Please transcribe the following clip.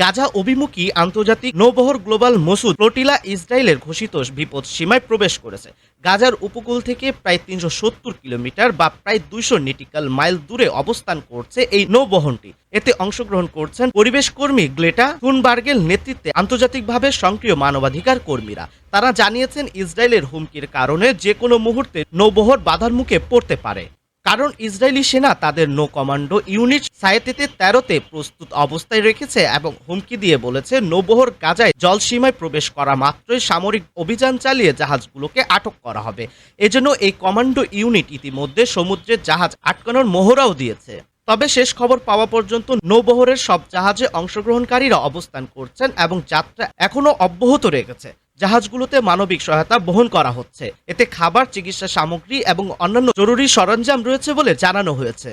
গাজা অভিমুখী আন্তর্জাতিক নৌবহর global Masud flotilla ইসরায়েলের ঘোষিত বিপদ সীমায় প্রবেশ করেছে। গাজার উপকূল থেকে প্রায় তিনশো সত্তর কিলোমিটার বা প্রায় দুইশো নিটিক্যাল মাইল দূরে অবস্থান করছে এই নৌবহনটি। এতে অংশগ্রহণ করছেন পরিবেশ কর্মী গ্লেটা থুনবার্গের নেতৃত্বে আন্তর্জাতিকভাবে সক্রিয় মানবাধিকার কর্মীরা। তারা জানিয়েছেন, ইসরায়েলের হুমকির কারণে যে কোনো মুহূর্তে নৌবহর বাধার মুখে পড়তে পারে। কারণ ইসরায়েলি সেনা তাদের নৌ কমান্ডো ইউনিট সায়েতেতে তেরোতে প্রস্তুত অবস্থায় রেখেছে এবং হুমকি দিয়ে বলেছে নৌবহর গাজায় জলসীমায় প্রবেশ করা মাত্রই সামরিক অভিযান চালিয়ে জাহাজগুলোকে আটক করা হবে। এজন্য এই কমান্ডো ইউনিট ইতিমধ্যে সমুদ্রে জাহাজ আটকানোর মোহরাও দিয়েছে। তবে শেষ খবর পাওয়া পর্যন্ত নৌবহরের সব জাহাজে অংশগ্রহণকারীরা অবস্থান করছেন এবং যাত্রা এখনও অব্যাহত রেখেছে। জাহাজগুলোতে মানবিক সহায়তা বহন করা হচ্ছে। এতে খাবার, চিকিৎসা সামগ্রী এবং অন্যান্য জরুরি সরঞ্জাম রয়েছে বলে জানানো হয়েছে।